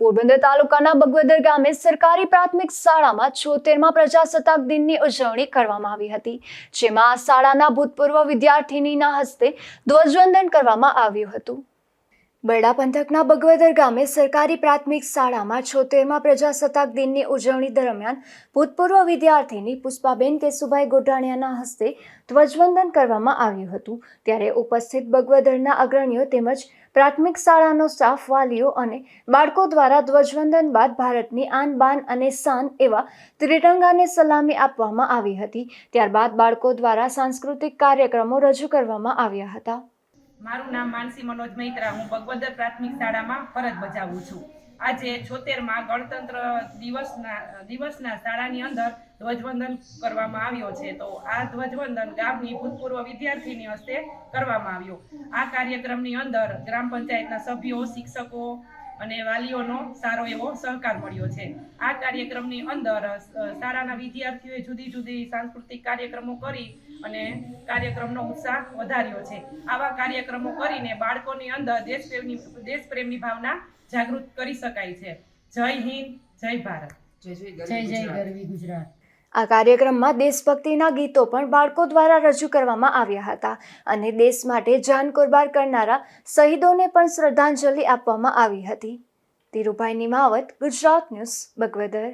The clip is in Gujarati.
પોરબંદર તાલુકાના બગવદર ગામે સરકારી પ્રાથમિક શાળામાં છોતેરમાં પ્રજાસત્તાક દિનની ઉજવણી કરવામાં આવી હતી, જેમાં શાળાના ભૂતપૂર્વ વિદ્યાર્થીનીના હસ્તે ધ્વજવંદન કરવામાં આવ્યું હતું. બરડા પંથકના બગવદર ગામે સરકારી પ્રાથમિક શાળામાં છોતેરમાં પ્રજાસત્તાક દિનની ઉજવણી દરમિયાન ભૂતપૂર્વ વિદ્યાર્થીની પુષ્પાબેન કેશુભાઈ ગોટાણિયાના હસ્તે ધ્વજવંદન કરવામાં આવ્યું હતું. ત્યારે ઉપસ્થિત બગવદરના અગ્રણીઓ તેમજ પ્રાથમિક શાળાનો સ્ટાફ, વાલીઓ અને બાળકો દ્વારા ધ્વજવંદન બાદ ભારતની આન, બાન અને શાન એવા ત્રિરંગાને સલામી આપવામાં આવી હતી. ત્યારબાદ બાળકો દ્વારા સાંસ્કૃતિક કાર્યક્રમો રજૂ કરવામાં આવ્યા હતા. મારું નામ માનસી મનોજ મૈત્રા. હું ભગવદર પ્રાથમિક શાળામાં ફરજ બજાવું છું. આજે છોતેરમાં ગણતંત્ર દિવસના દિવસના શાળાની અંદર ધ્વજવંદન કરવામાં આવ્યો છે. તો આ ધ્વજવંદન ગામની ભૂતપૂર્વ વિદ્યાર્થીની હસ્તે કરવામાં આવ્યો. આ કાર્યક્રમની અંદર ગ્રામ પંચાયતના સભ્યો, શિક્ષકો અને વાલીઓનો સારો એવો સહકાર મળ્યો છે. આ કાર્યક્રમની અંદર શાળાના વિદ્યાર્થીઓએ જુદી જુદી સાંસ્કૃતિક કાર્યક્રમો કરી અને કાર્યક્રમનો ઉત્સાહ વધાર્યો છે. આવા કાર્યક્રમો કરીને બાળકોની અંદર દેશપ્રેમની દેશપ્રેમની ભાવના જાગૃત કરી શકાય છે. જય હિન્દ જય ભારત. જય જય ગરવી ગુજરાત. આ કાર્યક્રમમાં દેશભક્તિના ગીતો પણ બાળકો દ્વારા રજૂ કરવામાં આવ્યા હતા અને દેશ માટે જાન કુરબાર કરનારા શહીદોને પણ શ્રદ્ધાંજલિ આપવામાં આવી હતી. ધીરુભાઈ નિમાવત, ગુજરાત ન્યૂઝ, બગવદર.